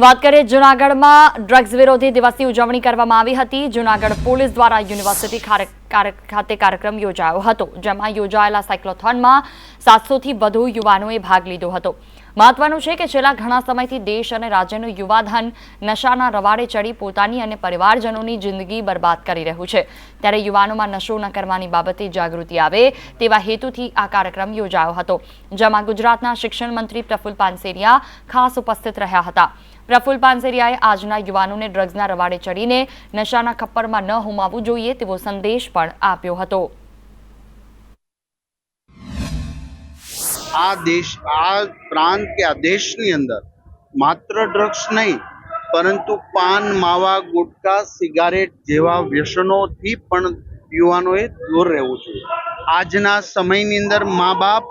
વાત કરીએ જૂનાગઢમાં ડ્રગ્સ વિરોધી દિવસની ઉજવણી કરવામાં આવી હતી. જૂનાગઢ પોલીસ દ્વારા યુનિવર્સિટી ખાતે કાર્યક્રમ યોજાયો હતો, જેમાં યોજાયેલા સાયક્લોથોનમાં સાતસોથી વધુ યુવાનોએ ભાગ લીધો હતો. મહત્વનું છે કે છેલ્લા ઘણા સમયથી દેશ અને રાજ્યનું યુવાધન નશાના રવાડે ચડી પોતાની અને પરિવારજનોની જિંદગી બરબાદ કરી રહ્યું છે. ત્યારે યુવાનોમાં નશો ન કરવાની બાબતે જાગૃતિ આવે તેવા હેતુથી આ કાર્યક્રમ યોજાયો હતો, જેમાં ગુજરાતના શિક્ષણ મંત્રી પ્રફુલ પાનસેરિયા ખાસ ઉપસ્થિત રહ્યા હતા. પ્રફુલ પાનસેરિયાએ આજના યુવાનોને ડ્રગ્સના રવાડે ચડીને નશાના ખપ્પરમાં ન હોમાવવું જોઈએ તેવો સંદેશ પણ આપ્યો હતો. આ દેશ આ પ્રાંત કે આ દેશની અંદર માત્ર ડ્રગ્સ નહીં, પરંતુ પાન, માવા, ગુટકા, સિગારેટ જેવા વ્યસનોથી પણ યુવાનોએ દૂર રહેવું જોઈએ. આજના સમયની અંદર મા બાપ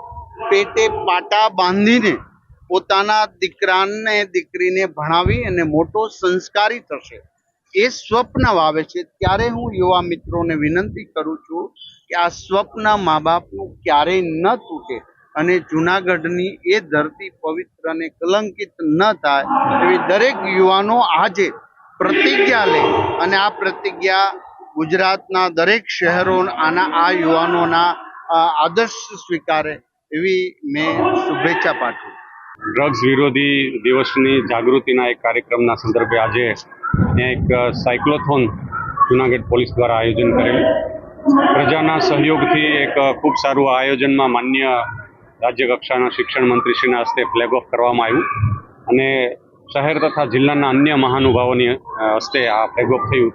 પેટે પાટા બાંધીને પોતાના દીકરાને, દીકરીને ભણાવી અને મોટો સંસ્કારી થશે. એ સ્વપ્ન વાવે છે. ત્યારે હું યુવા મિત્રોને વિનંતી કરું છું કે આ સ્વપ્ન મા બાપનું ક્યારેય ન અને જુનાગઢની એ ધરતી પવિત્ર અને કલંકિત ન થાય એવી દરેક યુવાનો આજે પ્રતિજ્ઞા લે અને આ પ્રતિજ્ઞા ગુજરાતના દરેક શહેરો આના આ યુવાનોના આદર્શ સ્વીકારે એવી મેં શુભેચ્છા પાઠવી. ડ્રગ્સ વિરોધી દિવસની જાગૃતિના એક કાર્યક્રમના સંદર્ભે આજે એક સાયક્લોથોન જુનાગઢ પોલીસ દ્વારા આયોજન કરેલું. પ્રજાના સહયોગથી એક ખૂબ સારું આયોજનમાં માન્ય રાજ્ય કક્ષાના શિક્ષણ મંત્રીશ્રીના હસ્તે ફ્લેગ ઓફ કરવામાં આવ્યું. અને શહેર તથા જિલ્લાના અન્ય મહાનુભાવોની હસ્તે આ ફ્લેગ ઓફ થયું.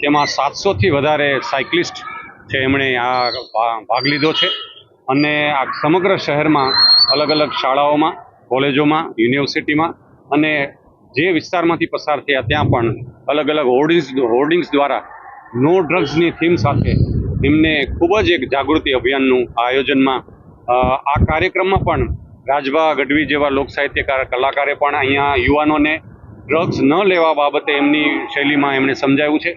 તેમાં સાતસોથી વધારે સાયકલિસ્ટ છે એમણે આ ભાગ લીધો છે. અને આ સમગ્ર શહેરમાં અલગ અલગ શાળાઓમાં, કોલેજોમાં, યુનિવર્સિટીમાં અને જે વિસ્તારમાંથી પસાર થયા ત્યાં પણ અલગ અલગ હોર્ડિંગ્સ હોર્ડિંગ્સ દ્વારા નો ડ્રગ્સની થીમ સાથે એમને ખૂબ જ એક જાગૃતિ અભિયાનનું આયોજનમાં આ કાર્યક્રમમાં પણ રાજભા ગઢવી જેવા લોક સાહિત્યકાર કલાકારે પણ અહીંયા યુવાનોને ડ્રગ્સ ન લેવા બાબતે એમની શૈલીમાં એમણે સમજાવ્યું છે.